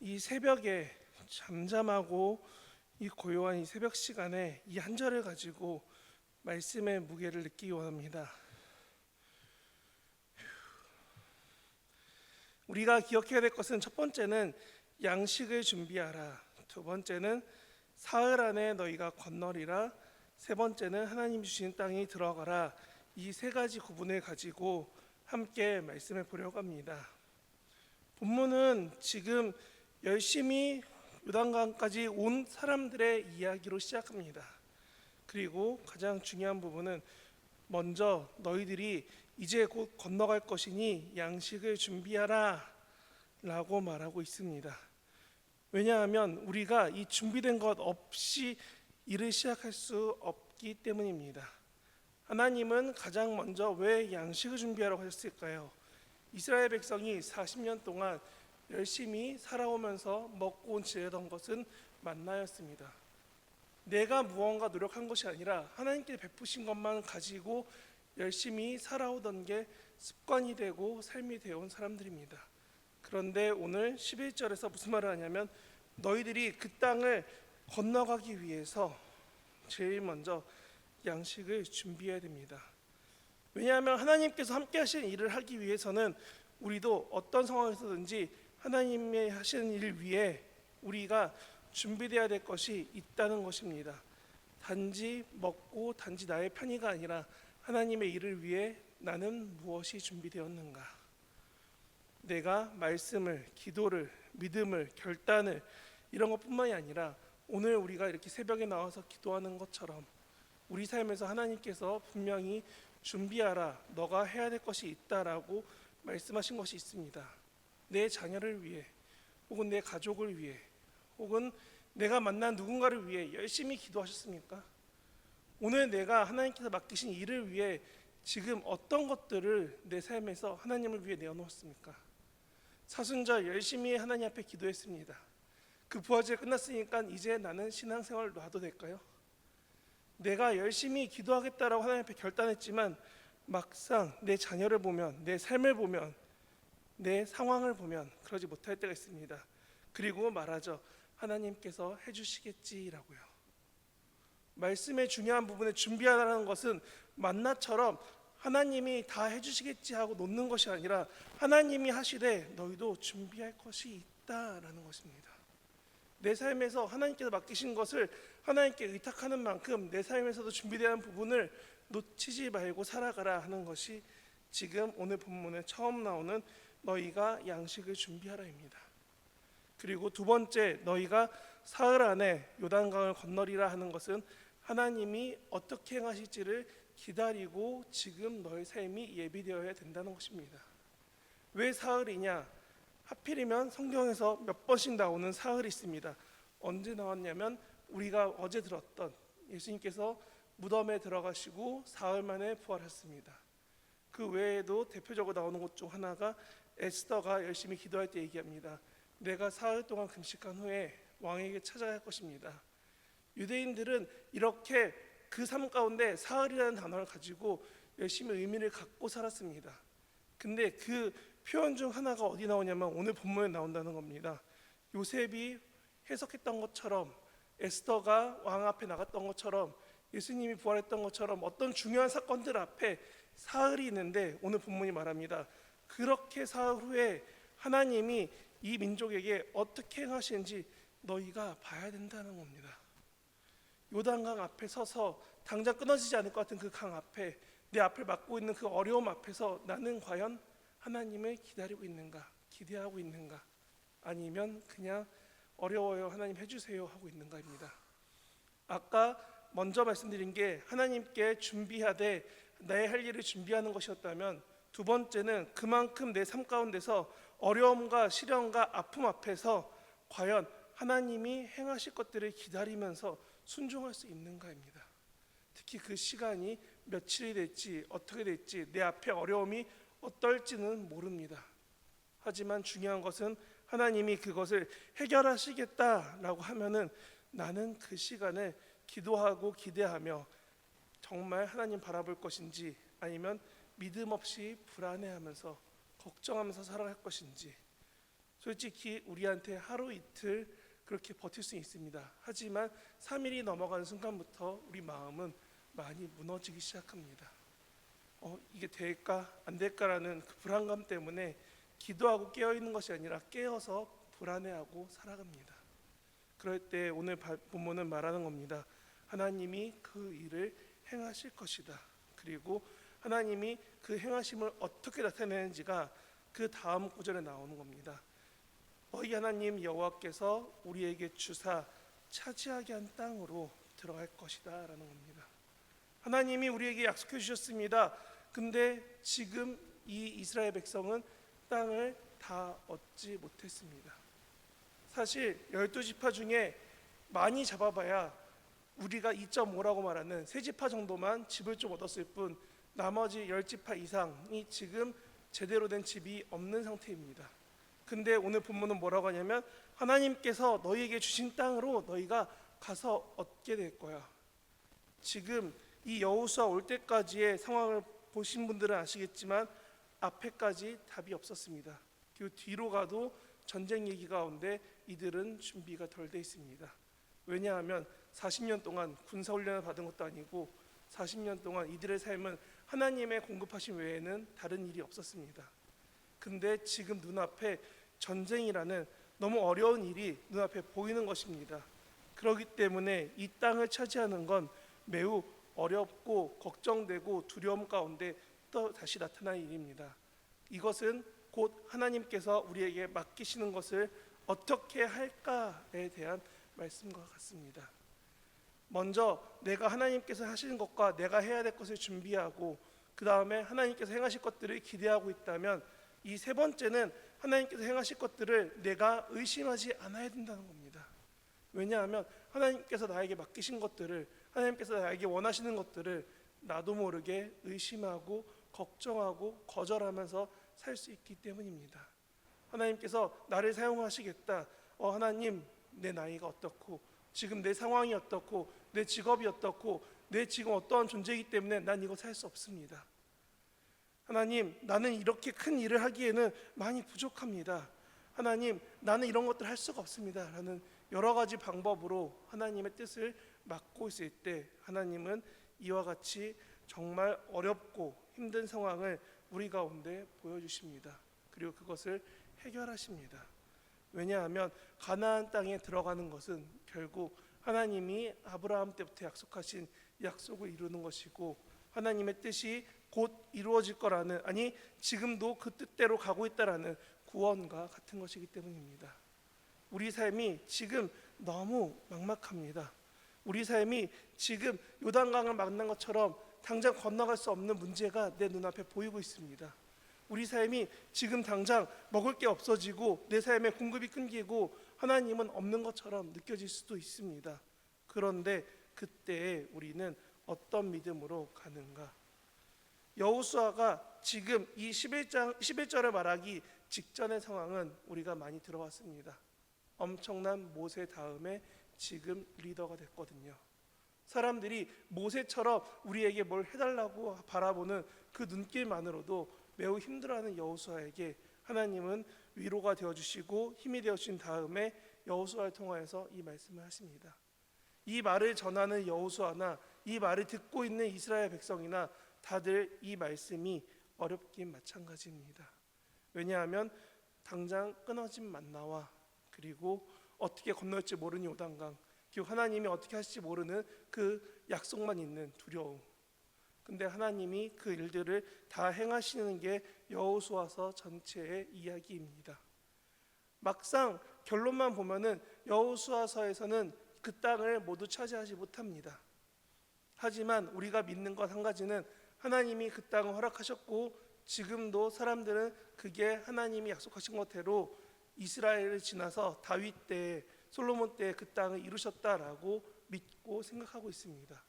이 새벽에 잠잠하고 이 고요한 이 새벽 시간에 이 한 절을 가지고 말씀의 무게를 느끼기 원합니다. 우리가 기억해야 될 것은 첫 번째는 양식을 준비하라. 두 번째는 사흘 안에 너희가 건너리라. 세 번째는 하나님 주신 땅에 들어가라. 이 세 가지 구분을 가지고 함께 말씀해 보려고 합니다. 본문은 지금 열심히 요단강까지 온 사람들의 이야기로 시작합니다. 그리고 가장 중요한 부분은 먼저 너희들이 이제 곧 건너갈 것이니 양식을 준비하라 라고 말하고 있습니다. 왜냐하면 우리가 이 준비된 것 없이 일을 시작할 수 없기 때문입니다. 하나님은 가장 먼저 왜 양식을 준비하라고 하셨을까요? 이스라엘 백성이 40년 동안 열심히 살아오면서 먹고 온 지내던 것은 만나였습니다. 내가 무언가 노력한 것이 아니라 하나님께 베푸신 것만 가지고 열심히 살아오던 게 습관이 되고 삶이 되어온 사람들입니다. 그런데 오늘 11절에서 무슨 말을 하냐면 너희들이 그 땅을 건너가기 위해서 제일 먼저 양식을 준비해야 됩니다. 왜냐하면 하나님께서 함께 하시는 일을 하기 위해서는 우리도 어떤 상황에서든지 하나님의 하시는 일을 위해 우리가 준비돼야 될 것이 있다는 것입니다. 단지 먹고 단지 나의 편의가 아니라 하나님의 일을 위해 나는 무엇이 준비되었는가? 내가 말씀을, 기도를, 믿음을, 결단을 이런 것뿐만이 아니라 오늘 우리가 이렇게 새벽에 나와서 기도하는 것처럼 우리 삶에서 하나님께서 분명히 준비하라. 너가 해야 될 것이 있다라고 말씀하신 것이 있습니다. 내 자녀를 위해 혹은 내 가족을 위해 혹은 내가 만난 누군가를 위해 열심히 기도하셨습니까? 오늘 내가 하나님께서 맡기신 일을 위해 지금 어떤 것들을 내 삶에서 하나님을 위해 내어놓았습니까? 사순절 열심히 하나님 앞에 기도했습니다. 그 부활절 끝났으니까 이제 나는 신앙생활 놔도 될까요? 내가 열심히 기도하겠다라고 하나님 앞에 결단했지만 막상 내 자녀를 보면 내 삶을 보면 내 상황을 보면 그러지 못할 때가 있습니다. 그리고 말하죠. 하나님께서 해주시겠지라고요. 말씀의 중요한 부분에 준비하라는 것은 만나처럼 하나님이 다 해주시겠지 하고 놓는 것이 아니라 하나님이 하시되 너희도 준비할 것이 있다라는 것입니다. 내 삶에서 하나님께서 맡기신 것을 하나님께 의탁하는 만큼 내 삶에서도 준비되는 부분을 놓치지 말고 살아가라 하는 것이 지금 오늘 본문에 처음 나오는 너희가 양식을 준비하라입니다. 그리고 두 번째 너희가 사흘 안에 요단강을 건너리라 하는 것은 하나님이 어떻게 행하실지를 기다리고 지금 너의 삶이 예비되어야 된다는 것입니다. 왜 사흘이냐? 하필이면 성경에서 몇 번씩 나오는 사흘이 있습니다. 언제 나왔냐면 우리가 어제 들었던 예수님께서 무덤에 들어가시고 사흘 만에 부활했습니다. 그 외에도 대표적으로 나오는 것 중 하나가 에스더가 열심히 기도할 때 얘기합니다. 내가 사흘 동안 금식한 후에 왕에게 찾아야 할 것입니다. 유대인들은 이렇게 그 삶 가운데 사흘이라는 단어를 가지고 열심히 의미를 갖고 살았습니다. 근데 그 표현 중 하나가 어디 나오냐면 오늘 본문에 나온다는 겁니다. 요셉이 해석했던 것처럼 에스더가 왕 앞에 나갔던 것처럼 예수님이 부활했던 것처럼 어떤 중요한 사건들 앞에 사흘이 있는데 오늘 본문이 말합니다. 그렇게 사흘 후에 하나님이 이 민족에게 어떻게 행하시는지 너희가 봐야 된다는 겁니다. 요단강 앞에 서서 당장 끊어지지 않을 것 같은 그 강 앞에 내 앞을 막고 있는 그 어려움 앞에서 나는 과연 하나님을 기다리고 있는가, 기대하고 있는가, 아니면 그냥 어려워요 하나님 해주세요 하고 있는가입니다. 아까 먼저 말씀드린 게 하나님께 준비하되 나의 할 일을 준비하는 것이었다면 두 번째는 그만큼 내 삶 가운데서 어려움과 시련과 아픔 앞에서 과연 하나님이 행하실 것들을 기다리면서 순종할 수 있는가입니다. 특히 그 시간이 며칠이 될지 어떻게 될지 내 앞에 어려움이 어떨지는 모릅니다. 하지만 중요한 것은 하나님이 그것을 해결하시겠다라고 하면은 나는 그 시간을 기도하고 기대하며 정말 하나님 바라볼 것인지 아니면 믿음 없이 불안해하면서 걱정하면서 살아갈 것인지 솔직히 우리한테 하루 이틀 그렇게 버틸 수 있습니다. 하지만 3일이 넘어가는 순간부터 우리 마음은 많이 무너지기 시작합니다. 어, 이게 될까 안 될까라는 그 불안감 때문에 기도하고 깨어 있는 것이 아니라 깨어서 불안해하고 살아갑니다. 그럴 때 오늘 바- 본문은 말하는 겁니다. 하나님이 그 일을 행하실 것이다. 그리고 하나님이 그 행하심을 어떻게 나타내는지가 그 다음 구절에 나오는 겁니다. 너희 하나님 여호와께서 우리에게 주사 차지하게 한 땅으로 들어갈 것이다라는 겁니다. 하나님이 우리에게 약속해 주셨습니다. 근데 지금 이 이스라엘 백성은 땅을 다 얻지 못했습니다. 사실 열두 지파 중에 많이 잡아봐야 우리가 2.5라고 말하는 세 지파 정도만 집을 좀 얻었을 뿐 나머지 열 지파 이상이 지금 제대로 된 집이 없는 상태입니다. 근데 오늘 본문은 뭐라고 하냐면 하나님께서 너희에게 주신 땅으로 너희가 가서 얻게 될 거야. 지금 이 여호수아 올 때까지의 상황을 보신 분들은 아시겠지만 앞에까지 답이 없었습니다. 그 뒤로 가도 전쟁 얘기 가운데 이들은 준비가 덜 돼 있습니다. 왜냐하면 40년 동안 군사 훈련을 받은 것도 아니고 40년 동안 이들의 삶은 하나님의 공급하신 외에는 다른 일이 없었습니다. 근데 지금 눈앞에 전쟁이라는 너무 어려운 일이 눈앞에 보이는 것입니다. 그렇기 때문에 이 땅을 차지하는 건 매우 어렵고 걱정되고 두려움 가운데 또 다시 나타날 일입니다. 이것은 곧 하나님께서 우리에게 맡기시는 것을 어떻게 할까에 대한 말씀과 같습니다. 먼저 내가 하나님께서 하시는 것과 내가 해야 될 것을 준비하고 그 다음에 하나님께서 행하실 것들을 기대하고 있다면 이 세 번째는 하나님께서 행하실 것들을 내가 의심하지 않아야 된다는 겁니다. 왜냐하면 하나님께서 나에게 맡기신 것들을 하나님께서 나에게 원하시는 것들을 나도 모르게 의심하고 걱정하고 거절하면서 살 수 있기 때문입니다. 하나님께서 나를 사용하시겠다. 어 하나님 내 나이가 어떻고 지금 내 상황이 어떻고 내 직업이 어떻고 내 지금 어떠한 존재이기 때문에 난 이거 살수 없습니다. 하나님 나는 이렇게 큰 일을 하기에는 많이 부족합니다. 하나님 나는 이런 것들 할 수가 없습니다. 라는 여러 가지 방법으로 하나님의 뜻을 막고 있을 때 하나님은 이와 같이 정말 어렵고 힘든 상황을 우리 가운데 보여주십니다. 그리고 그것을 해결하십니다. 왜냐하면 가나안 땅에 들어가는 것은 결국 하나님이 아브라함 때부터 약속하신 약속을 이루는 것이고 하나님의 뜻이 곧 이루어질 거라는 아니 지금도 그 뜻대로 가고 있다라는 구원과 같은 것이기 때문입니다. 우리 삶이 지금 너무 막막합니다. 우리 삶이 지금 요단강을 만난 것처럼 당장 건너갈 수 없는 문제가 내 눈앞에 보이고 있습니다. 우리 삶이 지금 당장 먹을 게 없어지고 내 삶의 공급이 끊기고 하나님은 없는 것처럼 느껴질 수도 있습니다. 그런데 그때 우리는 어떤 믿음으로 가는가? 여호수아가 지금 이 11장 11절을 말하기 직전의 상황은 우리가 많이 들어왔습니다. 엄청난 모세 다음에 지금 리더가 됐거든요. 사람들이 모세처럼 우리에게 뭘 해달라고 바라보는 그 눈길만으로도 매우 힘들어하는 여호수아에게 하나님은 위로가 되어 주시고 힘이 되어 주신 다음에 여호수아를 통하여서 이 말씀을 하십니다. 이 말을 전하는 여호수아나 이 말을 듣고 있는 이스라엘 백성이나 다들 이 말씀이 어렵긴 마찬가지입니다. 왜냐하면 당장 끊어진 만나와 그리고 어떻게 건널지 모르는 요단강 그리고 하나님이 어떻게 하실지 모르는 그 약속만 있는 두려움. 근데 하나님이 그 일들을 다 행하시는 게 여호수아서 전체의 이야기입니다. 막상 결론만 보면은 여호수아서에서는 그 땅을 모두 차지하지 못합니다. 하지만 우리가 믿는 것 한 가지는 하나님이 그 땅을 허락하셨고 지금도 사람들은 그게 하나님이 약속하신 것대로 이스라엘을 지나서 다윗 때 솔로몬 때 그 땅을 이루셨다라고 믿고 생각하고 있습니다.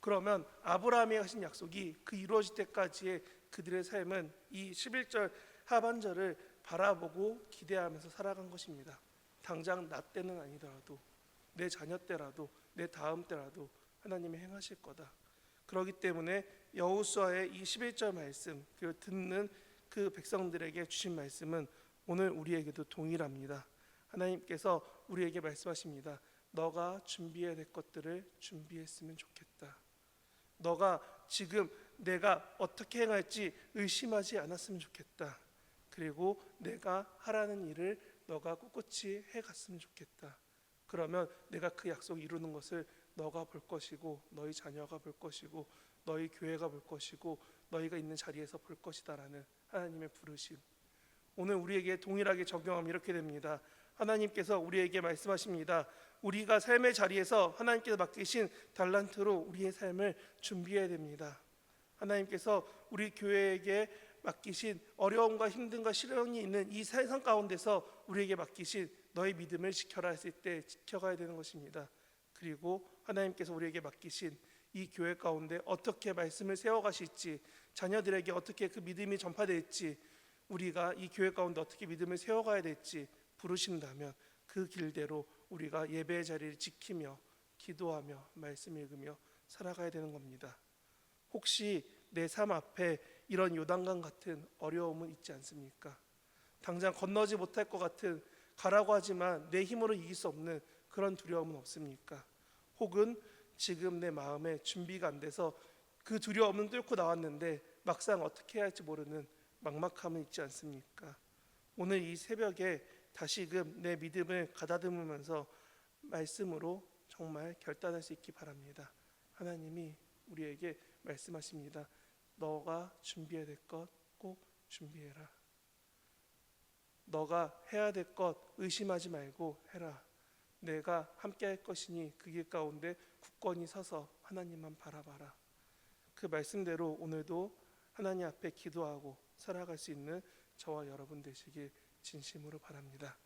그러면 아브라함이 하신 약속이 그 이루어질 때까지의 그들의 삶은 이 11절 하반절을 바라보고 기대하면서 살아간 것입니다. 당장 나 때는 아니더라도 내 자녀 때라도 내 다음 때라도 하나님이 행하실 거다. 그렇기 때문에 여호수아의 이 11절 말씀 그리고 듣는 그 백성들에게 주신 말씀은 오늘 우리에게도 동일합니다. 하나님께서 우리에게 말씀하십니다. 너가 준비해야 될 것들을 준비했으면 좋겠다. 너가 지금 내가 어떻게 행할지 의심하지 않았으면 좋겠다. 그리고 내가 하라는 일을 너가 꿋꿋이 해갔으면 좋겠다. 그러면 내가 그 약속 이루는 것을 너가 볼 것이고 너희 자녀가 볼 것이고 너희 교회가 볼 것이고 너희가 있는 자리에서 볼 것이다라는 하나님의 부르심. 오늘 우리에게 동일하게 적용하면 이렇게 됩니다. 하나님께서 우리에게 말씀하십니다. 우리가 삶의 자리에서 하나님께서 맡기신 달란트로 우리의 삶을 준비해야 됩니다. 하나님께서 우리 교회에게 맡기신 어려움과 힘듦과 시련이 있는 이 세상 가운데서 우리에게 맡기신 너의 믿음을 지켜라 했을 때 지켜가야 되는 것입니다. 그리고 하나님께서 우리에게 맡기신 이 교회 가운데 어떻게 말씀을 세워가실지 자녀들에게 어떻게 그 믿음이 전파될지 우리가 이 교회 가운데 어떻게 믿음을 세워가야 될지 부르신다면 그 길대로 우리가 예배의 자리를 지키며 기도하며 말씀 읽으며 살아가야 되는 겁니다. 혹시 내 삶 앞에 이런 요단강 같은 어려움은 있지 않습니까? 당장 건너지 못할 것 같은 가라고 하지만 내 힘으로 이길 수 없는 그런 두려움은 없습니까? 혹은 지금 내 마음에 준비가 안 돼서 그 두려움은 뚫고 나왔는데 막상 어떻게 해야 할지 모르는 막막함은 있지 않습니까? 오늘 이 새벽에 다시금 내 믿음을 가다듬으면서 말씀으로 정말 결단할 수 있기 바랍니다. 하나님이 우리에게 말씀하십니다. 너가 준비해야 될 것 꼭 준비해라. 너가 해야 될 것 의심하지 말고 해라. 내가 함께 할 것이니 그 길 가운데 굳건히 서서 하나님만 바라봐라. 그 말씀대로 오늘도 하나님 앞에 기도하고 살아갈 수 있는 저와 여러분 되시길 진심으로 바랍니다.